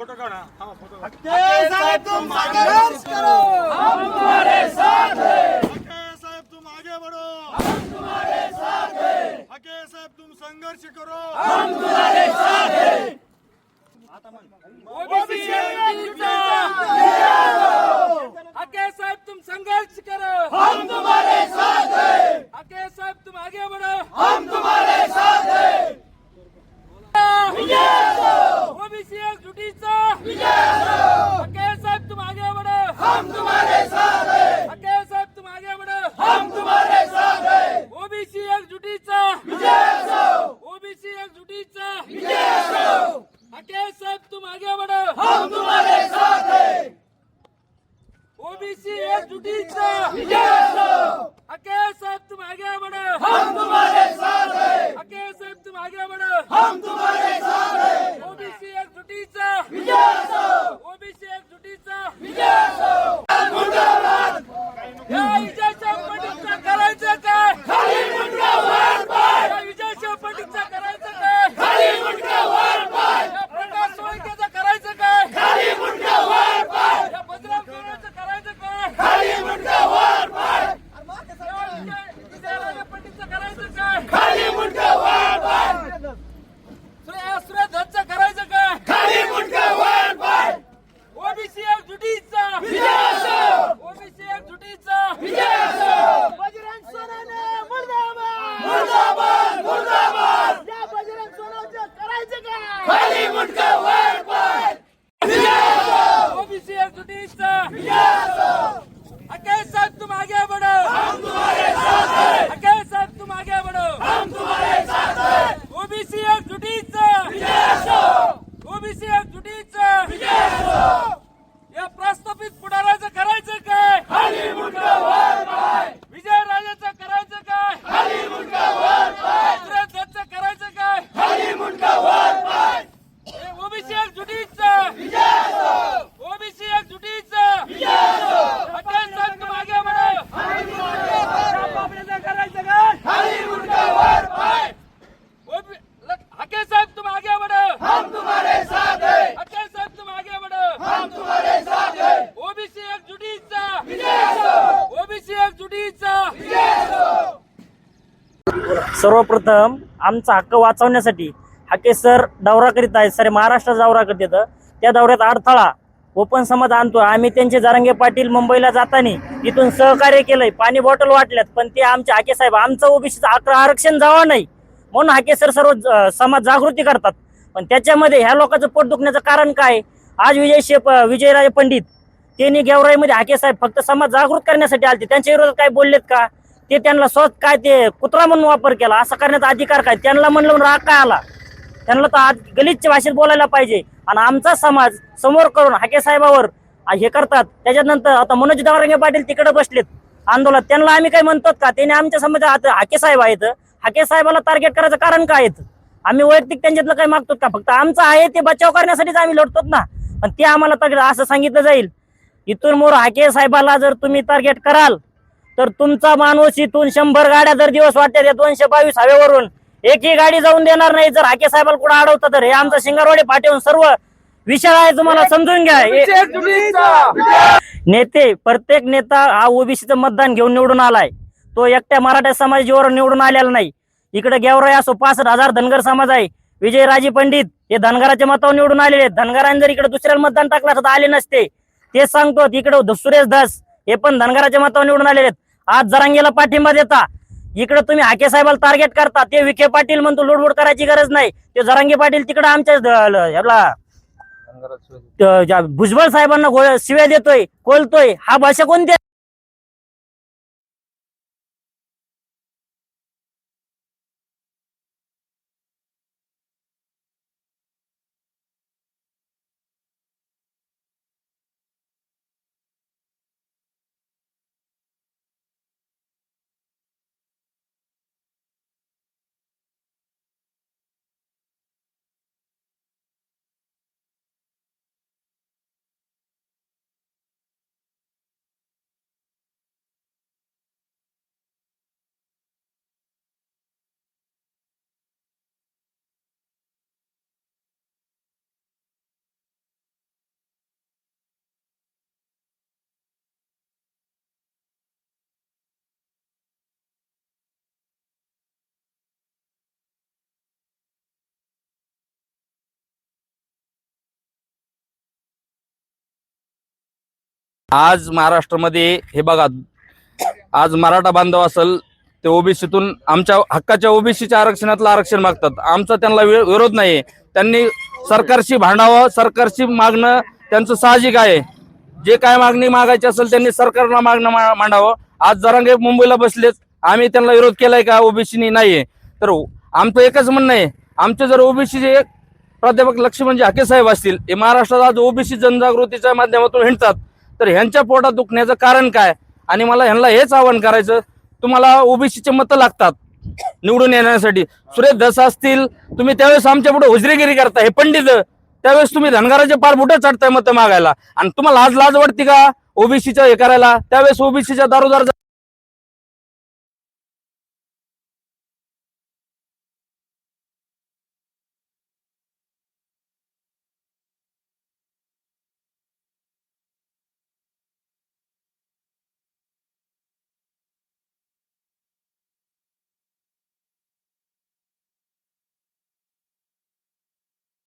Photo काढा. हा photo काढा. साहब तुम संघर्ष करो हके साहेब तुम आगे बढ़ो. हम तुम्हारे साथ हैं हके साहेब तुम संघर्ष करो. हके साहब तुम संघर्ष करो हम तुम्हारे साथ हैं हके साहब तुम आगे बढ़ो हम तुम्हारे साथ हैं ओबीसी जुटीचा हके साहब तुम आगे बढ़ो हम तुम्हारे साथ हैं। हके साहब तुम आगे बढ़ो हम तुम्हारे साथ हैं। ओबीसी जुटीचा ओबीसी जुटीचा हके साहब तुम आगे बढ़ो हम तुम्हारे साथ हैं। ओबीसी एकजुटीचा. हके साहब तुम आगे बढ़ो हम तुम्हारे साथ हैं। हके साहब तुम आगे बढ़ो हम तुम्हारे साथ हैं। ओबीसी एकजुटीचा would go. सर्वप्रथम आमचा हक्क वाचवण्यासाठी हाके सर दौरा करीत आहेत. सर महाराष्ट्र दौरा करत येतं त्या दौऱ्यात अडथळा ओपन समाज आणतो. आम्ही त्यांचे जारंगे पाटील मुंबईला जाताना इथून सहकार्य केलंय. पाणी बॉटल वाटल्यात पण ते आमचे हाके साहेब आमचं ओबीसीचं अकरा आरक्षण जावं नाही. म्हणून हाके सर सर्व समाज जागृती करतात. पण त्याच्यामध्ये ह्या लोकांचं पोट दुखण्याचं कारण काय? आज विजय शेप विजयराजे पंडित त्यांनी गेवराईमध्ये हाके साहेब फक्त समाज जागृत करण्यासाठी आलते. त्यांच्या विरोधात काय बोललेत का? ते त्यांना स्वतः काय ते कुत्रा म्हणून वापर केला असं करण्याचा अधिकार काय? त्यांना म्हणलं म्हणून राग काय आला? त्यांना तर आज गलितच्या भाषेत बोलायला पाहिजे. आणि आमचा समाज समोर करून हाके साहेबावर हे करतात. त्याच्यानंतर आता मनोज दावरंगे पाटील तिकडे बसलेत. आंदोलन त्यांना आम्ही काय म्हणतो का? त्यांनी आमच्या समाजात हाके साहेब आहेत. हाके साहेबाला टार्गेट करायचं कारण काय आहेत? आम्ही वैयक्तिक त्यांच्यातलं काय मागतो का? फक्त आमचं आहे ते बचाव करण्यासाठीच आम्ही लढतो ना. पण ते आम्हाला टार्गेट असं सांगितलं जाईल. इथून मोर हाके साहेबाला जर तुम्ही टार्गेट कराल तर तुमचा माणूस इथून शंभर गाड्या जर दिवस वाटते त्या दोनशे बावीस हवेवरून एकही गाडी जाऊन देणार नाही. जर हाके साहेबाला कुठं अडवतं तर हे आमचं शिंगारवाडी पाठवून सर्व विषय आहे तुम्हाला समजून घ्या. नेते प्रत्येक नेता हा ओबीसीचं मतदान घेऊन निवडून आलाय. तो एकट्या मराठा समाजावर निवडून आलेला नाही. इकडे गेवराय असो पासष्ट हजार धनगर समाज आहे. विजयराजी पंडित हे धनगराच्या मतावर निवडून आलेले आहेत. धनगरांनी जर इकडे दुसऱ्याला मतदान टाकलं तर आले नसते. ते सांगतो इकडे सुरेश दास हे पण धनगराच्या मतावर निवडून आलेले आहेत. आज जरांगेला पाठिंबा देता. इकडे तुम्ही हाके साहेबाला टार्गेट करता. ते विखे पाटील म्हणतो लुडबुड करायची गरज नाही. ते जरांगे पाटील तिकडे आमच्या भुजबळ साहेबांना शिव्या देतोय कोलतोय. हा भाषा कोणती आज महाराष्ट्रामध्ये हे बघा आज मराठा बांधव असेल ते ओबीसीतून आमच्या हक्काच्या ओबीसीच्या आरक्षणातलं आरक्षण मागतात. आमचा त्यांना विरोध नाही त्यांनी सरकारशी भांडावं सरकारशी मागणं त्यांचं साहजिक आहे. जे काय मागणी मागायची असेल त्यांनी सरकारला मागणं मा- मांडावं. आज जरांगे मुंबईला बसलेत. आम्ही त्यांना विरोध केलाय का? ओबीसीनी नाही तर आमचं एकच म्हणणं आहे. आमचे जर ओबीसीचे प्राध्यापक लक्ष्मणजी हाके साहेब असतील हे महाराष्ट्रात आज ओबीसी जनजागृतीच्या माध्यमातून हिंडतात. तर ह्यांच्या पोटात दुखण्याचं कारण काय? आणि मला ह्यांना हेच आवाहन करायचं तुम्हाला ओबीसीचे मतं लागतात निवडून येण्यासाठी. सुरेश दस असतील तुम्ही त्यावेळेस आमच्या पुढे हुजरेगिरी करता हे पंडित त्यावेळेस तुम्ही धनगराचे पार बुटे चढताय मतं मागायला. आणि तुम्हाला आज लाज वाटते का ओबीसीचं हे करायला? त्यावेळेस ओबीसीच्या दारोदार